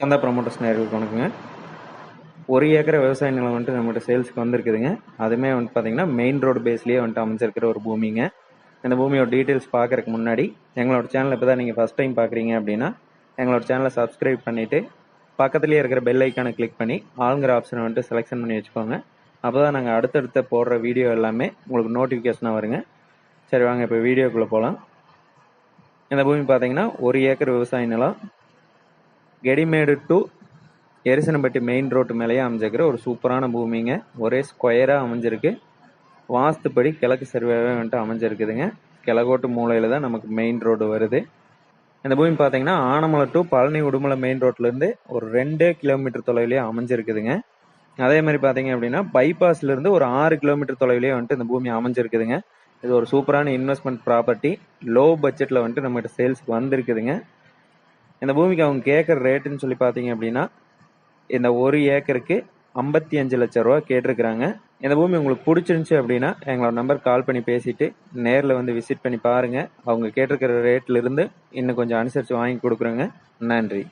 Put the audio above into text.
கந்தா promoters நேர்களுக்கு வணக்கங்க. ஒரு ஏக்கர் விவசாய நிலம் வந்துட்டு நம்மகிட்ட சேல்ஸுக்கு வந்திருக்குதுங்க. அதுவுமே வந்துட்டு பார்த்தீங்கன்னா மெயின் ரோடு பேஸ்லேயே வந்துட்டு அமைஞ்சிருக்கிற ஒரு பூமிங்க. இந்த பூமியோட டீட்டெயில்ஸ் பார்க்குறக்கு முன்னாடி எங்களோட சேனல் இப்போ தான் நீங்கள் ஃபஸ்ட் டைம் பார்க்குறீங்க அப்படின்னா எங்களோட சேனலை சப்ஸ்கிரைப் பண்ணிவிட்டு பக்கத்துலேயே இருக்கிற பெல் ஐக்கானை கிளிக் பண்ணி ஆளுங்கிற ஆப்ஷனை வந்துட்டு செலெக்ஷன் பண்ணி வச்சுக்கோங்க. அப்போ தான் நாங்கள் அடுத்தடுத்த போடுற வீடியோ எல்லாமே உங்களுக்கு நோட்டிஃபிகேஷனாக வருங்க. சரி வாங்க இப்போ வீடியோக்குள்ளே போகலாம் இந்த பூமி பார்த்தீங்கன்னா ஒரு ஏக்கர் விவசாய நிலம் Kedimedu to Erisanampatti main road மேலேயே அமைஞ்சிருக்கிற ஒரு சூப்பரான பூமிங்க. ஒரே ஸ்கொயராக அமைஞ்சிருக்கு. வாஸ்துப்படி கிழக்கு சர்வேவே வந்துட்டு அமைஞ்சிருக்குதுங்க. கிழக்கோட்டு மூலையில் தான் நமக்கு மெயின் ரோடு வருது. இந்த பூமி பார்த்தீங்கன்னா ஆனமலை டு பழனி உடுமலை மெயின் ரோட்லேருந்து ஒரு ரெண்டே கிலோமீட்டர் தொலைவிலேயே அமைஞ்சிருக்குதுங்க. அதே மாதிரி பார்த்தீங்க அப்படின்னா பைபாஸ்லேருந்து ஒரு ஆறு கிலோமீட்டர் தொலைவிலேயே வந்துட்டு இந்த பூமி அமைஞ்சிருக்குதுங்க. இது ஒரு சூப்பரான இன்வெஸ்ட்மெண்ட் ப்ராப்பர்ட்டி லோ பட்ஜெட்டில் வந்துட்டு நம்மகிட்ட சேல்ஸ்க்கு வந்திருக்குதுங்க. இந்த பூமிக்கு அவங்க கேட்குற ரேட்டுன்னு சொல்லி பார்த்தீங்க அப்படின்னா இந்த ஒரு ஏக்கருக்கு ஐம்பத்தி அஞ்சு லட்ச ரூபா கேட்டிருக்கிறாங்க. இந்த பூமி உங்களுக்கு பிடிச்சிருந்துச்சி அப்படின்னா எங்களோட நம்பர் கால் பண்ணி பேசிட்டு நேரில் வந்து விசிட் பண்ணி பாருங்கள் அவங்க கேட்டிருக்கிற ரேட்டில் இருந்து இன்னும் கொஞ்சம் அனுசரித்து வாங்கி கொடுக்குறோங்க. நன்றி.